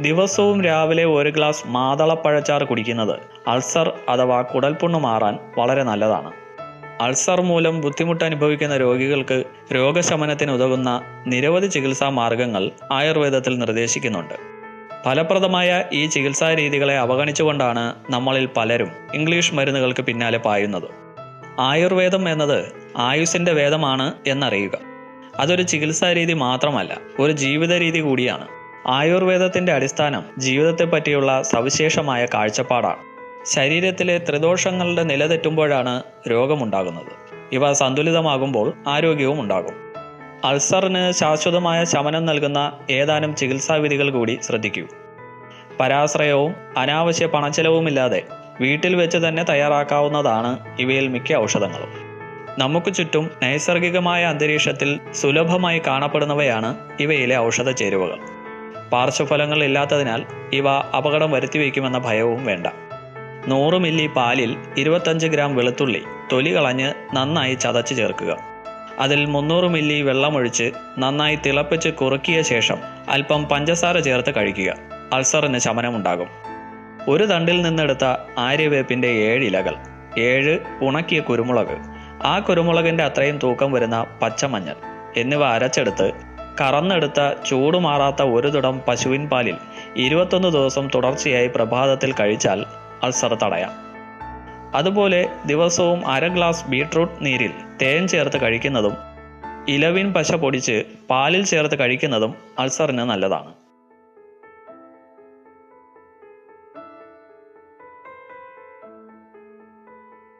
ദിവസവും രാവിലെ ഒരു ഗ്ലാസ് മാതളപ്പഴച്ചാർ കുടിക്കുന്നത് അൾസർ അഥവാ കുടൽപുണ്ണ് മാറാൻ വളരെ നല്ലതാണ്. അൾസർ മൂലം ബുദ്ധിമുട്ട് അനുഭവിക്കുന്ന രോഗികൾക്ക് രോഗശമനത്തിന് ഉതകുന്ന നിരവധി ചികിത്സാ മാർഗങ്ങൾ ആയുർവേദത്തിൽ നിർദ്ദേശിക്കുന്നുണ്ട്. ഫലപ്രദമായ ഈ ചികിത്സാ രീതികളെ അവഗണിച്ചുകൊണ്ടാണ് നമ്മളിൽ പലരും ഇംഗ്ലീഷ് മരുന്നുകൾക്ക് പിന്നാലെ പായുന്നത്. ആയുർവേദം എന്നത് ആയുസിന്റെ വേദമാണ് എന്നറിയുക. അതൊരു ചികിത്സാ രീതി മാത്രമല്ല ഒരു ജീവിത രീതി കൂടിയാണ്. ആയുർവേദത്തിന്റെ അടിസ്ഥാനം ജീവിതത്തെ പറ്റിയുള്ള സവിശേഷമായ കാഴ്ചപ്പാടാണ്. ശരീരത്തിലെ ത്രിദോഷങ്ങളുടെ നിലതെറ്റുമ്പോഴാണ് രോഗമുണ്ടാകുന്നത്. ഇവ സന്തുലിതമാകുമ്പോൾ ആരോഗ്യവും ഉണ്ടാകും. അൾസറിന് ശാശ്വതമായ ശമനം നൽകുന്ന ഏതാനും ചികിത്സാവിധികൾ കൂടി ശ്രദ്ധിക്കൂ. പരാശ്രയവും അനാവശ്യ പണച്ചെലവുമില്ലാതെ വീട്ടിൽ വെച്ച് തന്നെ തയ്യാറാക്കാവുന്നതാണ് ഇവയിൽ മിക്ക ഔഷധങ്ങളും. നമുക്ക് ചുറ്റും നൈസർഗികമായ അന്തരീക്ഷത്തിൽ സുലഭമായി കാണപ്പെടുന്നവയാണ് ഇവയിലെ ഔഷധ ചേരുവകൾ. പാർശ്വഫലങ്ങൾ ഇല്ലാത്തതിനാൽ ഇവ അപകടം വരുത്തിവെക്കുമെന്ന ഭയവും വേണ്ട. നൂറ് മില്ലി പാലിൽ ഇരുപത്തഞ്ച് ഗ്രാം വെളുത്തുള്ളി തൊലി കളഞ്ഞ് നന്നായി ചതച്ച് ചേർക്കുക. അതിൽ മുന്നൂറ് മില്ലി വെള്ളമൊഴിച്ച് നന്നായി തിളപ്പിച്ച് കുറുക്കിയ ശേഷം അല്പം പഞ്ചസാര ചേർത്ത് കഴിക്കുക. അൾസറിന് ശമനമുണ്ടാകും. ഒരു തണ്ടിൽ നിന്നെടുത്ത ആര്യവേപ്പിന്റെ ഏഴ് ഇലകൾ ഏഴ് ഉണക്കിയ കുരുമുളക് ആ കുരുമുളകിന്റെ അത്രയും തൂക്കം വരുന്ന പച്ചമഞ്ഞൾ എന്നിവ അരച്ചെടുത്ത് കറന്നെടുത്ത ചൂടുമാറാത്ത ഒരു തുടം പശുവിൻ പാലിൽ ഇരുപത്തൊന്ന് ദിവസം തുടർച്ചയായി പ്രഭാതത്തിൽ കഴിച്ചാൽ അൾസർ തടയാം. അതുപോലെ ദിവസവും അര ഗ്ലാസ് ബീട്രൂട്ട് നീരിൽ തേൻ ചേർത്ത് കഴിക്കുന്നതും ഇലവിൻ പശ പൊടിച്ച് പാലിൽ ചേർത്ത് കഴിക്കുന്നതും അൾസറിന് നല്ലതാണ്.